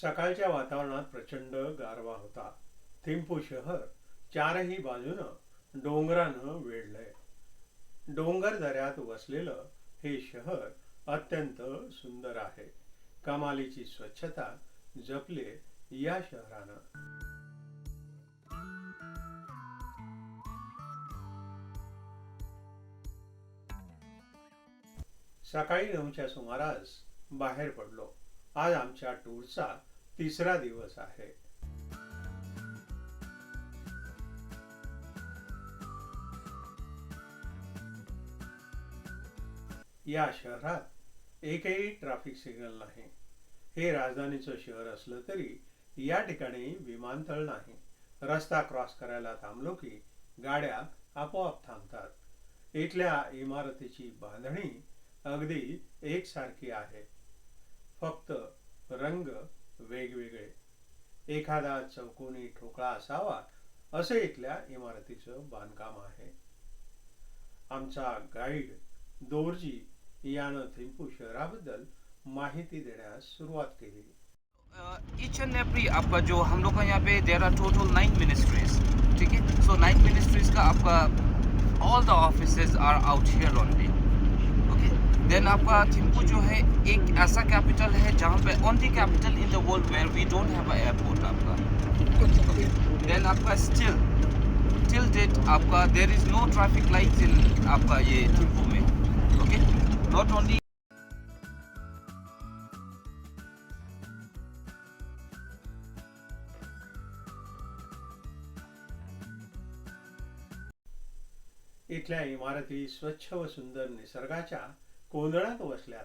सकाळच्या वातावरणात प्रचंड गारवा होता. थिंपू शहर चारही बाजूनं डोंगरानं वेढलंय. डोंगर दऱ्यात वसलेलं हे शहर अत्यंत सुंदर आहे. कमालीची स्वच्छता जपले या शहरानं. सकाळी नऊच्या सुमारास बाहेर पडलो. आज आमच्या टूरचा तिसरा दिवस आहे. या शहरात एकही ट्रॅफिक सिग्नल नाही. हे राजधानीचं शहर असलं तरी या ठिकाणी विमानतळ नाही. रस्ता क्रॉस करायला थांबलो की गाड्या आपोआप थांबतात. इथल्या इमारतीची बांधणी अगदी एकसारखी आहे. फक्त रंग वेगवेगळे. एखादा चौकोनी ठोकळा असावा असं इथल्या इमारतीचं बांधकाम आहे. आमचा गाईड दोरजी यानं थिंपू शहराबद्दल माहिती देण्यास सुरुवात केली. ईच एंड एवरी आपका जो हम लोग का यहाँ पे there are total nine ministries ठीक है? सो नाइन मिनिस्ट्रीज का आपका all the offices are out here only okay then आपका थिम्पू जो है, एक ऐसा कैपिटल है जहाँ पे only capital in the world where we don't have airport आपका। देन आपका स्टिल टिल डेट आपका there is no traffic lights in आपका ये थिम्पू में ओके नॉट ओनली इथल्या इमारती स्वच्छ व सुंदर निसर्गाच्या कोंदणात वसल्यात.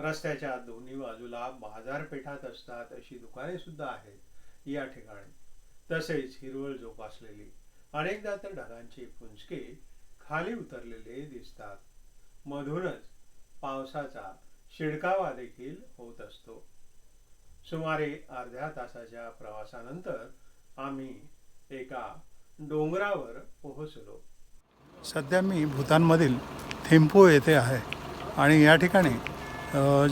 रस्त्याच्या दोन्ही बाजूला बाजारपेठात असतात अशी दुकाने सुद्धा आहेत या ठिकाणी. तसेच हिरवळ जोपासलेली अनेकदा तर ढगांचे पुंजके खाली उतरलेले दिसतात. मधूनच पावसाचा शिडकावा देखील होत असतो. सुमारे अर्ध्या तासाच्या प्रवासानंतर आम्ही एका डोंगरावर पोहोचलो. सध्या मी भूतानमधील थिंपू येथे आहे. आणि या ठिकाणी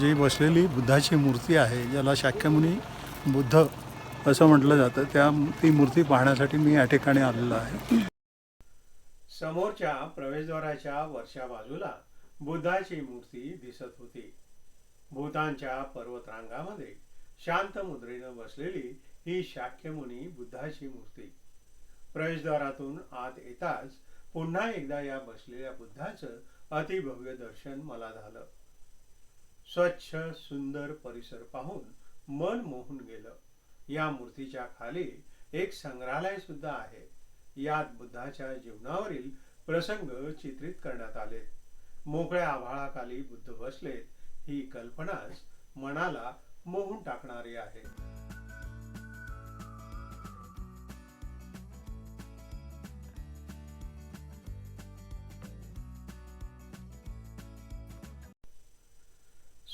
जी बसलेली बुद्धाची मूर्ती आहे ज्याला शाक्यमुनी बुद्ध असं म्हटलं जातं त्या ती मूर्ती पाहण्यासाठी मी या ठिकाणी आलेलो आहे. समोरच्या प्रवेशद्वाराच्या वरच्या बाजूला बुद्धाची मूर्ती दिसत होती. भूतानच्या पर्वतरांगामध्ये शांत मुद्रेनं बसलेली ही शाक्यमुनी बुद्धाची मूर्ती. प्रवेशद्वारातून आत येताच पुन्हा एकदा या बसलेल्या बुद्धाचं अतिभव्य दर्शन मला झालं. स्वच्छ सुंदर परिसर पाहून मन मोहून गेलं. या मूर्तीच्या खाली एक संग्रहालय सुद्धा आहे. यात बुद्धाच्या जीवनावरील प्रसंग चित्रित करण्यात आले. मोकळ्या आभाळाखाली बुद्ध बसलेत ही कल्पनाच मनाला मोहून टाकणारी आहे.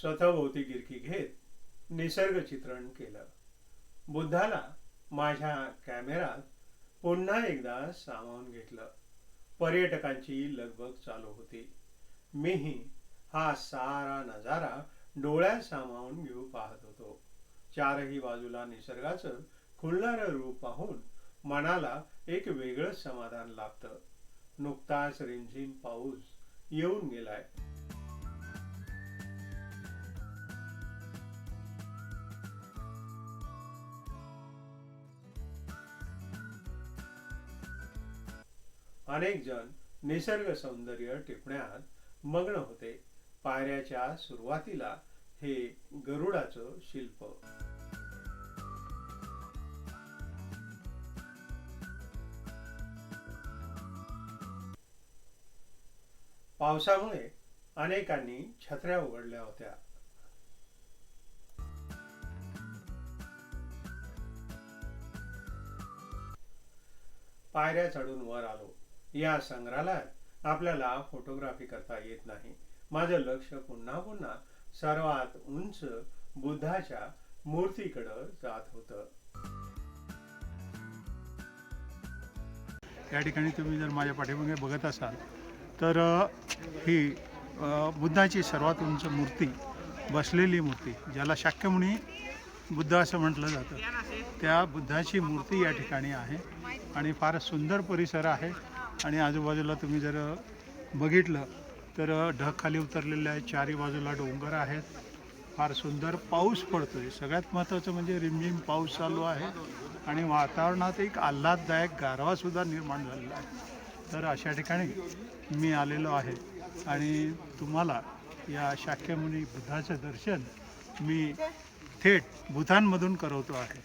स्वतःभोवती गिरकी घेत निसर्ग चित्रण केलं. बुद्धाला माझ्या कॅमेरात पुन्हा एकदा सामावून घेतलं. पर्यटकांची लगबग चालू होती. मीही हा सारा नजारा डोळ्यात सामावून घेऊ पाहत होतो. चारही बाजूला निसर्गाचं खुलणारं रूप पाहून मनाला एक वेगळंच समाधान लाभतं. नुकताच रिमझिम पाऊस येऊन गेलाय. अनेक जण निसर्ग सौंदर्य टिपण्यात मग्न होते. पायऱ्याच्या सुरुवातीला हे गरुडाचं शिल्प. पावसामुळे अनेकांनी छत्र्या उघडल्या होत्या. पायऱ्या चढून वर आलो. या संग्रहालयात आपल्याला फोटोग्राफी करता येत नाही. माझं लक्ष पुन्हा पुन्हा सर्वात उंच बुद्धाच्या मूर्तीकडं जात होतं. या ठिकाणी तुम्ही जर माझ्या पाठीमागे बघत असाल तर ही बुद्धाची सर्वात उंच मूर्ती बसलेली मूर्ती ज्याला शाक्यमुनी बुद्ध असं म्हटलं जातं. त्या बुद्धाची मूर्ती या ठिकाणी आहे आणि फार सुंदर परिसर आहे. आणि आजूबाजूला तुम्ही जर बघितलं तर ढग खाली उतरलेले आहे चारी बाजूला डोंगर आहेत. फार सुंदर पाऊस पडतोय. सगळ्यात महत्त्वाचं म्हणजे रिमझिम पाऊस चालू आहे. आणि वातावरणात एक आल्हाददायक गारवा सुद्धा निर्माण झालेला आहे. तर अशा ठिकाणी मी आलेलो आहे. आणि तुम्हाला या शाक्यमुनी बुद्धाचं दर्शन मी थेट भूतानमधून करवतो आहे.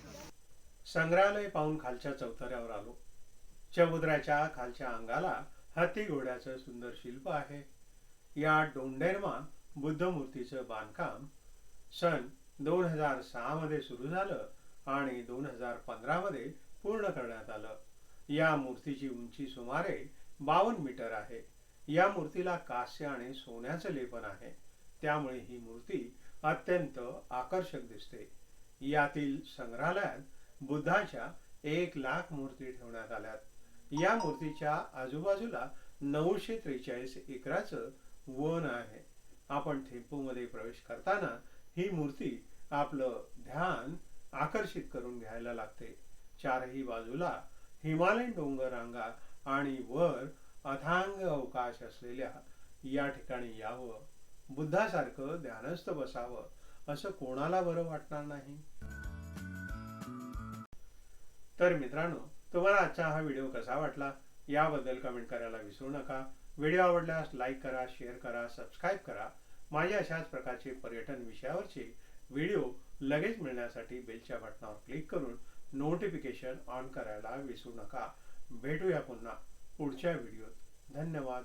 संग्रहालय पाहून खालच्या चौथऱ्यावर आलो. चबुद्राच्या खालच्या अंगाला हत्ती घोड्याचं सुंदर शिल्प आहे. या डोंडेरमा बुद्ध मूर्तीचं बांधकाम सन दोन हजार सहा मध्ये सुरू झालं आणि दोन हजार पंधरा मध्ये पूर्ण करण्यात आलं. या मूर्तीची उंची सुमारे बावन्न मीटर आहे. या मूर्तीला कास्य आणि सोन्याचं लेपन आहे. त्यामुळे ही मूर्ती अत्यंत आकर्षक दिसते. यातील संग्रहालयात बुद्धाच्या एक लाख मूर्ती ठेवण्यात आल्यात. या मूर्तीच्या आजूबाजूला नऊशे त्रेचाळीस एकराचं वन आहे. आपण थेंपूमध्ये प्रवेश करताना ही मूर्ती आपलं ध्यान आकर्षित करून घ्यायला लागते. चारही बाजूला हिमालयन डोंगर रांगा आणि वर अथांग अवकाश असलेल्या या ठिकाणी यावं बुद्धासारखं ध्यानस्थ बसावं असं कोणाला बरं वाटणार नाही? तर मित्रांनो तुम्हाला आजचा हा व्हिडिओ कसा वाटला याबद्दल कमेंट करायला विसरू नका. व्हिडिओ आवडल्यास लाईक करा शेअर करा सबस्क्राईब करा. माझ्या अशाच प्रकारचे पर्यटन विषयावरचे व्हिडिओ लगेच मिळण्यासाठी बेलच्या बटनावर क्लिक करून नोटिफिकेशन ऑन करायला विसरू नका. भेटूया पुन्हा पुढच्या व्हिडिओत. धन्यवाद.